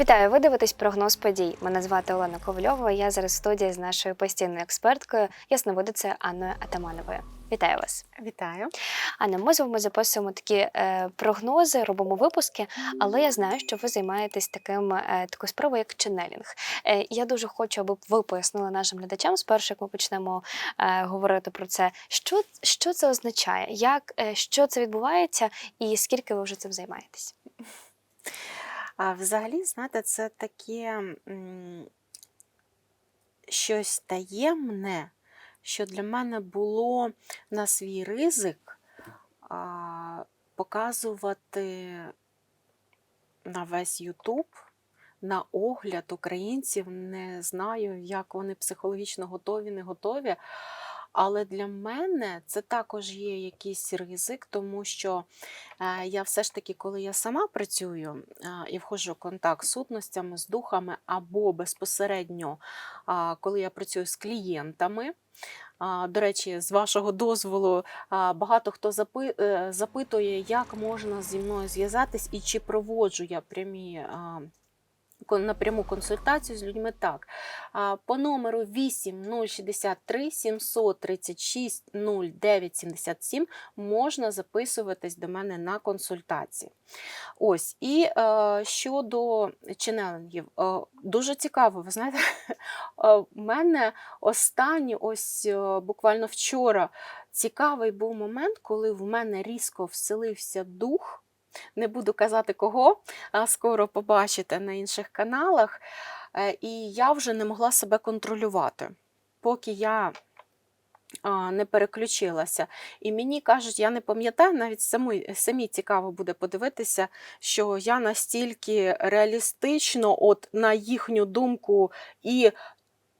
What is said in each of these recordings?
Вітаю, ви дивитесь прогноз подій. Мене звати Олена Ковальова. Я зараз в студії з нашою постійною експерткою, ясновидицею Анною Атамановою. Вітаю вас, Вітаю. Анна. Ми з вами записуємо такі е, прогнози, робимо випуски, але я знаю, що ви займаєтесь таким е, такою справою, як ченелінг. Е, я дуже хочу, аби ви пояснили нашим глядачам спершу, як ми почнемо е, говорити про це. Що, що це означає? Як е, що це відбувається, і скільки ви вже цим займаєтесь? А взагалі, знаєте, це таке щось таємне, що для мене було на свій ризик а, показувати на весь Ютуб. На огляд українців не знаю, як вони психологічно готові, не готові. Але для мене це також є якийсь ризик, тому що е, я все ж таки, коли я сама працюю е, і входжу в контакт з сутностями, з духами, або безпосередньо, коли я працюю з клієнтами. До речі, з вашого дозволу, багато хто е, запитує, як можна зі мною зв'язатись і чи проводжу я прямі. А, кон- Напряму консультацію з людьми так. По номеру 8063 736 0977 можна записуватись до мене на консультації. Ось, і е, щодо ченелингів, е, дуже цікаво, ви знаєте, е, в мене останні, ось е, буквально вчора, цікавий був момент, коли в мене різко вселився дух. Не буду казати кого, а скоро побачите на інших каналах. Е, І я вже не могла себе контролювати, поки я не переключилася. І мені кажуть, я не пам'ятаю, навіть самі, самі цікаво буде подивитися, що я настільки реалістично, от на їхню думку, і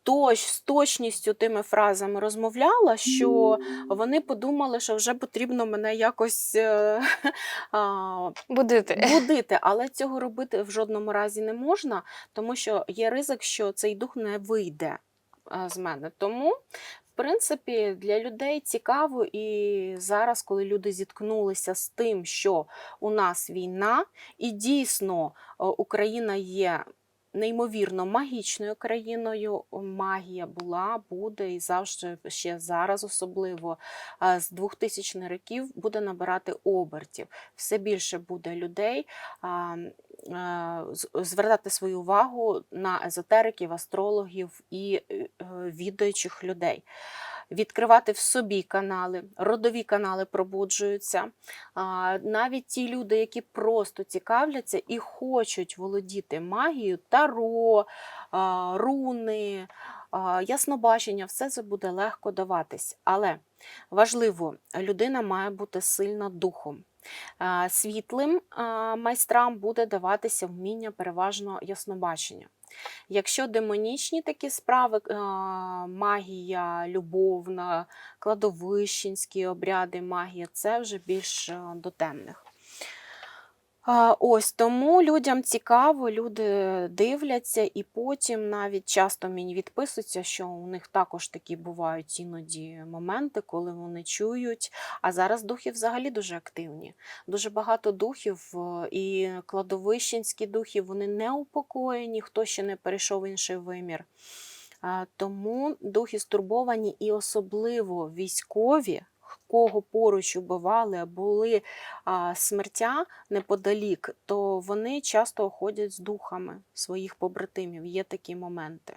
точ, з точністю тими фразами розмовляла, що вони подумали, що вже потрібно мене якось е, а, Будити. будити, але цього робити в жодному разі не можна, тому що є ризик, що цей дух не вийде а, з мене. Тому, в принципі, для людей цікаво, і зараз, коли люди зіткнулися з тим, що у нас війна, і дійсно Україна є. Неймовірно магічною країною магія була, буде і завжди ще зараз, особливо з 2000-х років, буде набирати обертів. Все більше буде людей звертати свою увагу на езотериків, астрологів і е, е, відаючих людей. Відкривати в собі канали, родові канали пробуджуються. Навіть ті люди, які просто цікавляться і хочуть володіти магією, таро, руни, яснобачення, все це буде легко даватись. Але важливо, людина має бути сильна духом. Світлим майстрам буде даватися вміння переважно яснобачення. Якщо демонічні такі справи, магія любовна, кладовищенські обряди, магія, це вже більш до темних. Ось тому людям цікаво, люди дивляться, і потім навіть часто мені відписуються, що у них також такі бувають іноді моменти, коли вони чують. А зараз духи взагалі дуже активні. Дуже багато духів, е, і кладовищенські духи, вони не упокоєні, хто ще не перейшов в інший вимір. Тому духи стурбовані і особливо військові, кого поруч убивали, а були смертя неподалік, то вони часто ходять з духами своїх побратимів. Є такі моменти.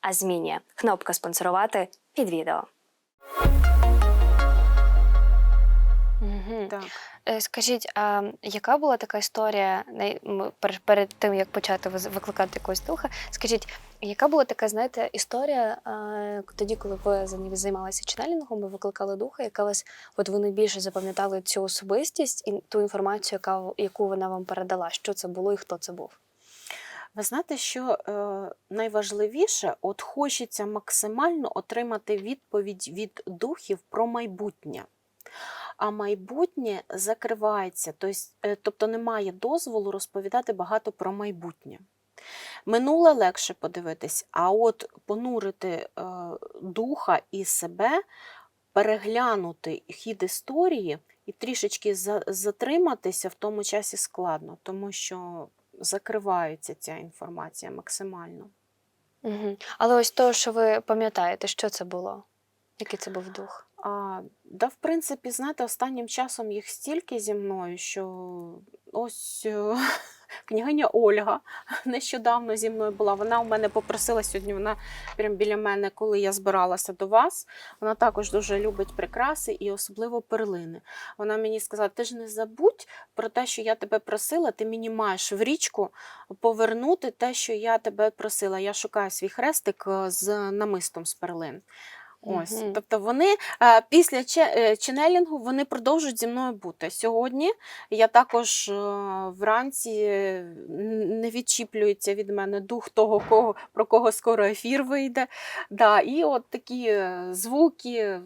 а змінює. Кнопка спонсорувати під відео. Так. Е, Скажіть, а яка була така історія перед тим, як почати викликати якогось духа? Скажіть, яка була така, знаєте, історія тоді, коли ви за- займалися ченелінгом, ви викликали духа, яка вас, от ви найбільше запам'ятали цю особистість і ту інформацію, яка, яку вона вам передала? Що це було і хто це був? Ви знаєте, що е, найважливіше, от хочеться максимально отримати відповідь від духів про майбутнє. А майбутнє закривається, тобто, е, тобто немає дозволу розповідати багато про майбутнє. Минуле легше подивитись, а от понурити е, духа і себе, переглянути хід історії і трішечки за, затриматися в тому часі складно, тому що закривається ця інформація максимально. Угу. Але ось то, що ви пам'ятаєте, що це було? Який це був дух? А, да, в принципі, знаєте, останнім часом їх стільки зі мною, що ось е, княгиня Ольга нещодавно зі мною була. Вона у мене попросила сьогодні, вона прямо біля мене, коли я збиралася до вас. Вона також дуже любить прикраси і особливо перлини. Вона мені сказала: ти ж не забудь про те, що я тебе просила, ти мені маєш в річку повернути те, що я тебе просила. Я шукаю свій хрестик е, з намистом з перлин. Ось, тобто вони е, після е, ченелінгу вони продовжують зі мною бути. Сьогодні я також е, вранці не відчіплюється від мене дух того, кого, про кого скоро ефір вийде. Да, і от такі звуки.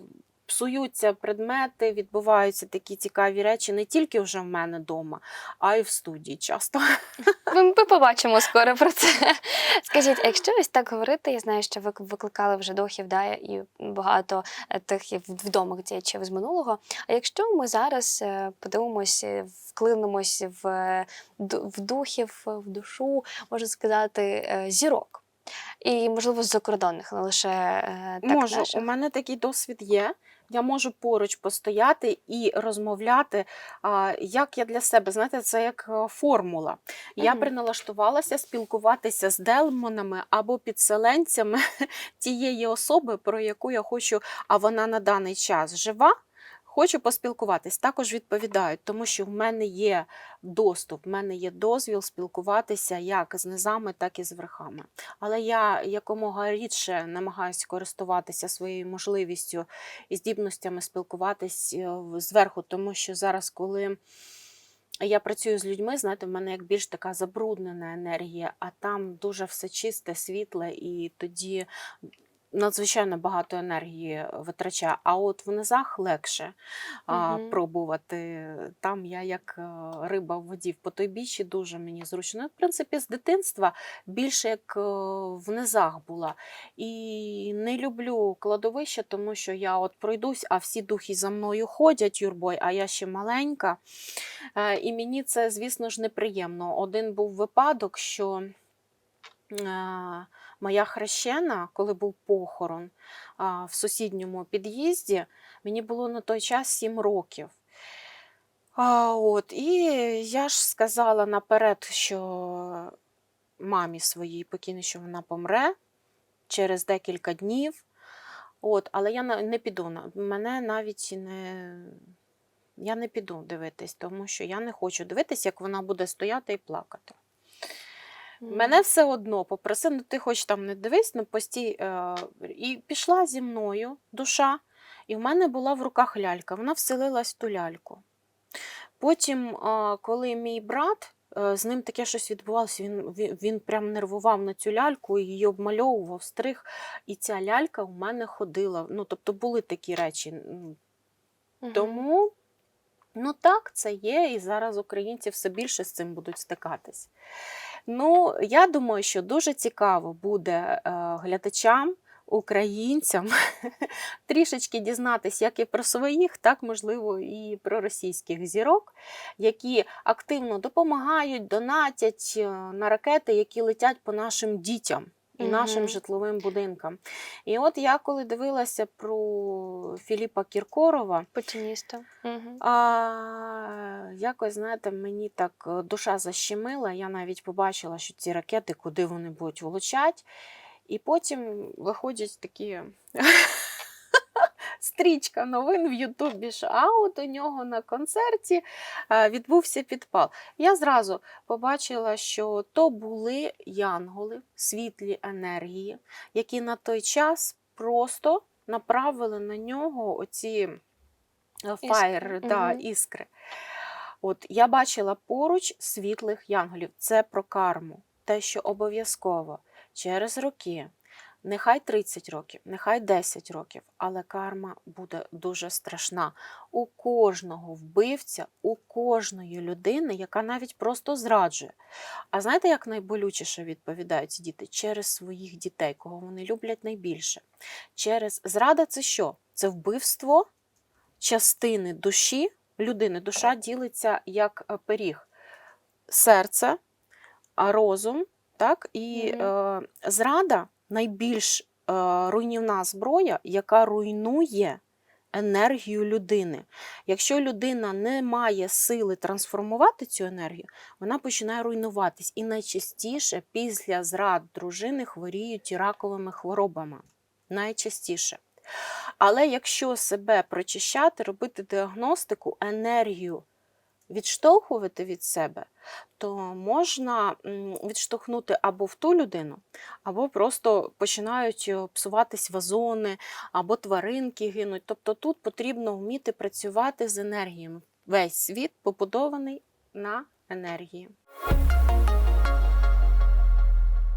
Псуються предмети, відбуваються такі цікаві речі не тільки вже в мене вдома, а й в студії часто. Ми, ми побачимо скоро про це. Скажіть, якщо ось так говорити, я знаю, що ви викликали вже духів, да, і багато е, тих відомих діячів з минулого. А якщо ми зараз е, подивимося, вклинемось в, е, в духів, в душу, можна сказати, е, зірок. І, можливо, з закордонних, не лише е, так можу, наших. у мене такий досвід є. Я можу поруч постояти і розмовляти, як я для себе, знаєте, це як е, формула. Я приналаштувалася спілкуватися з демонами або підселенцями тієї особи, про яку я хочу, а вона на даний час жива. Хочу поспілкуватись, також відповідають, тому що в мене є доступ, в мене є дозвіл спілкуватися як з низами, так і з верхами. Але я якомога рідше намагаюся користуватися своєю можливістю і здібностями спілкуватись е, зверху, тому що зараз, коли я працюю з людьми, знаєте, в мене як більш така забруднена енергія, а там дуже все чисте, світле, і тоді надзвичайно багато енергії витрачаю. А от в низах легше а, Мгм. пробувати. Там я як е, риба в воді в потойбіччі дуже мені зручно. Ну, В принципі, з дитинства більше як е, в низах була. І не люблю кладовище, тому що я от пройдусь, а всі духи за мною ходять юрбой, а я ще маленька. Е, І мені це, звісно ж, неприємно. Один був випадок, що е, моя хрещена, коли був похорон в сусідньому під'їзді, мені було на той час 7 років. А, от, і я ж сказала наперед, що мамі своїй покійній, що вона помре через декілька днів. От, але я не піду. Мене навіть не. Я не піду дивитись, тому що я не хочу дивитись, як вона буде стояти і плакати. Мене все одно попросив, ну ти хоч там не дивись, ну постій. Е, і пішла зі мною душа, і в мене була в руках лялька. Вона вселилась в ту ляльку. Потім, а, коли мій брат, е, з ним таке щось відбувалося, він, він, він прям нервував на цю ляльку, її обмальовував, стриг, і ця лялька у мене ходила. Ну, тобто були такі речі. Мгм. Тому, ну так, це є, і зараз українці все більше з цим будуть стикатись. Ну, я думаю, що дуже цікаво буде е, глядачам, українцям трішечки дізнатись як і про своїх, так можливо і про російських зірок, які активно допомагають, донатять е, на ракети, які летять по нашим дітям. І нашим житловим будинкам. І от я коли дивилася про Філіпа Кіркорова, Путіністо. Мгм. а, якось, знаєте, мені так е, душа защемила. Я навіть побачила, що ці ракети, куди вони будуть влучати. І потім виходять такі стрічка новин в Ютубі, що а от у нього на концерті е, відбувся підпал. Я зразу побачила, що то були янголи, світлі енергії, які на той час просто направили на нього оці е, фаєр, да, іскри. От я бачила поруч світлих янголів. Це про карму. Те, що обов'язково через роки, нехай 30 років, нехай 10 років, але карма буде дуже страшна. У кожного вбивця, у кожної людини, яка навіть просто зраджує. А знаєте, як найболючіше відповідають діти? Через своїх дітей, кого вони люблять найбільше. Через зрада це що? Це вбивство частини душі людини. Душа ділиться як е, пиріг. Серце, розум, так? І Мгм. е, зрада найбільш е, руйнівна зброя, яка руйнує енергію людини. Якщо людина не має сили трансформувати цю енергію, вона починає руйнуватись. І найчастіше після зрад дружини хворіють раковими хворобами. Найчастіше. Але якщо себе прочищати, робити діагностику, енергію відштовхувати від себе, то можна відштовхнути або в ту людину, або просто починають е, псуватись вазони, або тваринки гинуть. Тобто тут потрібно вміти працювати з енергіями. Весь світ побудований на енергії.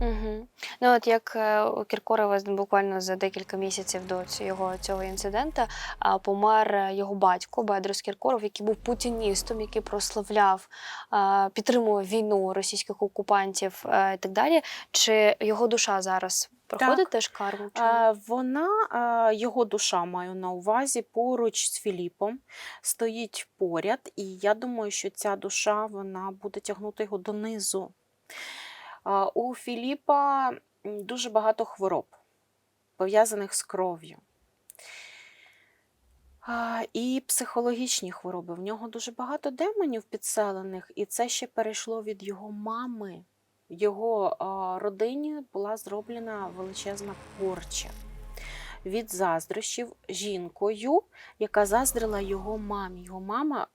Угу. Ну, от як е, у Кіркорова буквально за декілька місяців до цього, цього інциденту помер е, його батько Бедрос Кіркоров, який був путіністом, який прославляв, підтримував війну російських окупантів е, і так далі. Чи його душа зараз проходить теж карму? Чи... Вона, його душа маю на увазі, поруч з Філіпом, стоїть поряд, і я думаю, що ця душа вона буде тягнути його донизу. У Філіпа дуже багато хвороб, пов'язаних з кров'ю. І психологічні хвороби. В нього дуже багато демонів підселених, і це ще перейшло від його мами. В його родині була зроблена величезна порча від заздрощів жінкою, яка заздрила його мамі. Його мама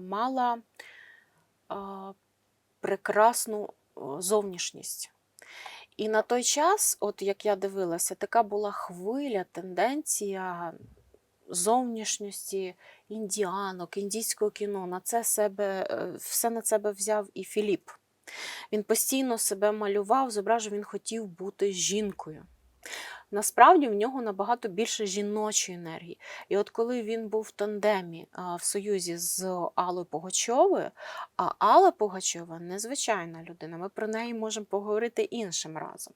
мала прекрасну зовнішність. І на той час, от як я дивилася, така була хвиля, тенденція зовнішності індіанок, індійського кіно. На це себе, е, все на себе взяв і Філіп. Він постійно себе малював, зображував, він хотів бути жінкою. Насправді в нього набагато більше жіночої енергії. І от коли він був в тандемі в союзі з Аллою Пугачовою, а Алла Пугачова незвичайна людина, ми про неї можемо поговорити іншим разом.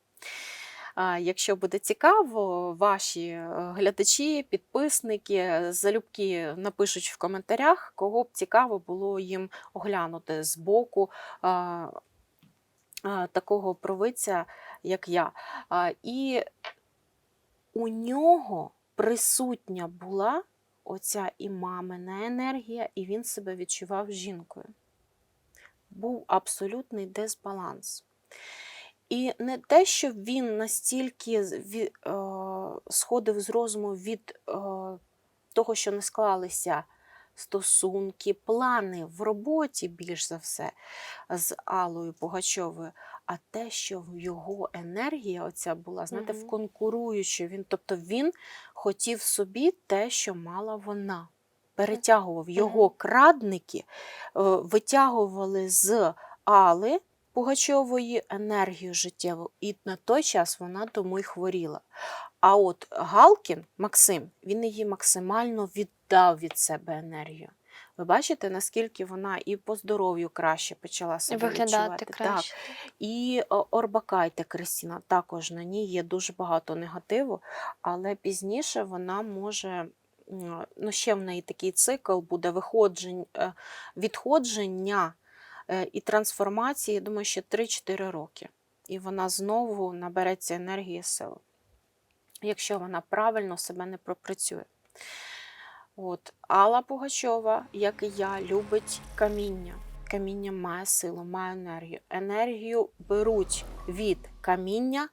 Якщо буде цікаво, ваші е, глядачі, підписники залюбки напишуть в коментарях, кого б цікаво було їм оглянути з боку такого провидця, як я. І у нього присутня була оця і мамина енергія, і він себе відчував жінкою. Був абсолютний дисбаланс. І не те, що він настільки е, сходив з розуму від е, того, що не склалися стосунки, плани в роботі, більш за все, з Аллою Пугачовою, а те, що його енергія оця була, знаєте, Мгм. в конкуруючу. Він, тобто він хотів собі те, що мала вона. Перетягував його крадники, е, витягували з Али Пугачової енергію життєву, і на той час вона тому й хворіла. А от Галкін, Максим, він її максимально віддав від себе енергію. Ви бачите, наскільки вона і по здоров'ю краще почала себе Виглядати відчувати. Так. І Орбакайте Кристіна також на ній є дуже багато негативу, але пізніше вона може ну, ще в неї такий цикл буде виходжень, е, відходження е, і трансформації, я думаю, ще 3-4 роки. І вона знову набереться енергії і сили, якщо вона правильно себе не пропрацює. От. Алла Пугачова, як і я, любить каміння. Каміння має силу, має енергію. Енергію беруть від каміння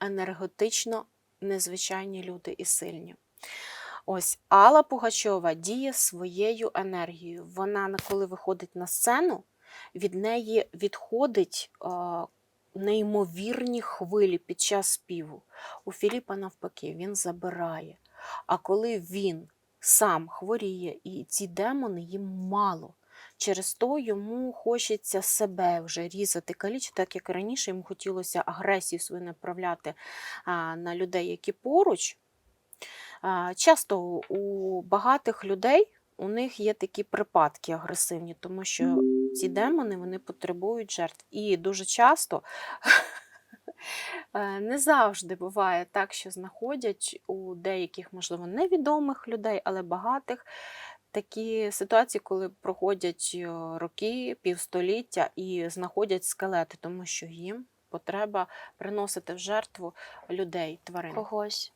енергетично незвичайні люди і сильні. Ось Алла Пугачова діє своєю енергією. Вона, коли виходить на сцену, від неї відходить е, неймовірні хвилі під час співу. У Філіпа навпаки, він забирає. А коли він сам хворіє, і ці демони їм мало. Через то йому хочеться себе вже різати, калічити, так як раніше йому хотілося агресію свою направляти на людей, які поруч. Часто у багатих людей у них є такі припадки агресивні, тому що ці демони вони потребують жертв. І дуже часто не завжди буває так, що знаходять у деяких, можливо, невідомих людей, але багатих такі ситуації, коли проходять е, роки, півстоліття і знаходять скелети, тому що їм потреба приносити в жертву людей, тварин. когось.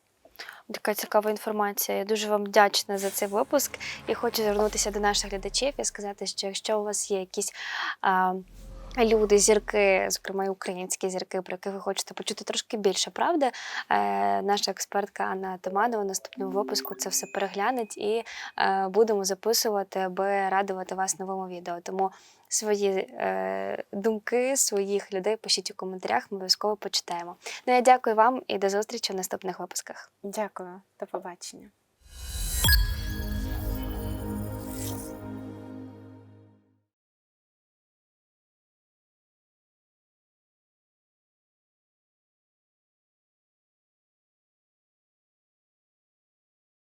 Така цікава інформація. Я дуже вам вдячна за цей випуск і хочу звернутися до наших глядачів і сказати, що якщо у вас є якісь а, люди, зірки, зокрема і українські зірки, про яких ви хочете почути трошки більше правди, е, наша експертка Анна Томанова в наступному випуску це все переглянеть і е, будемо записувати, аби радувати вас новому відео. Тому свої е, думки своїх людей пишіть у коментарях, ми обов'язково почитаємо. Ну я дякую вам і до зустрічі в наступних випусках. Дякую, до побачення.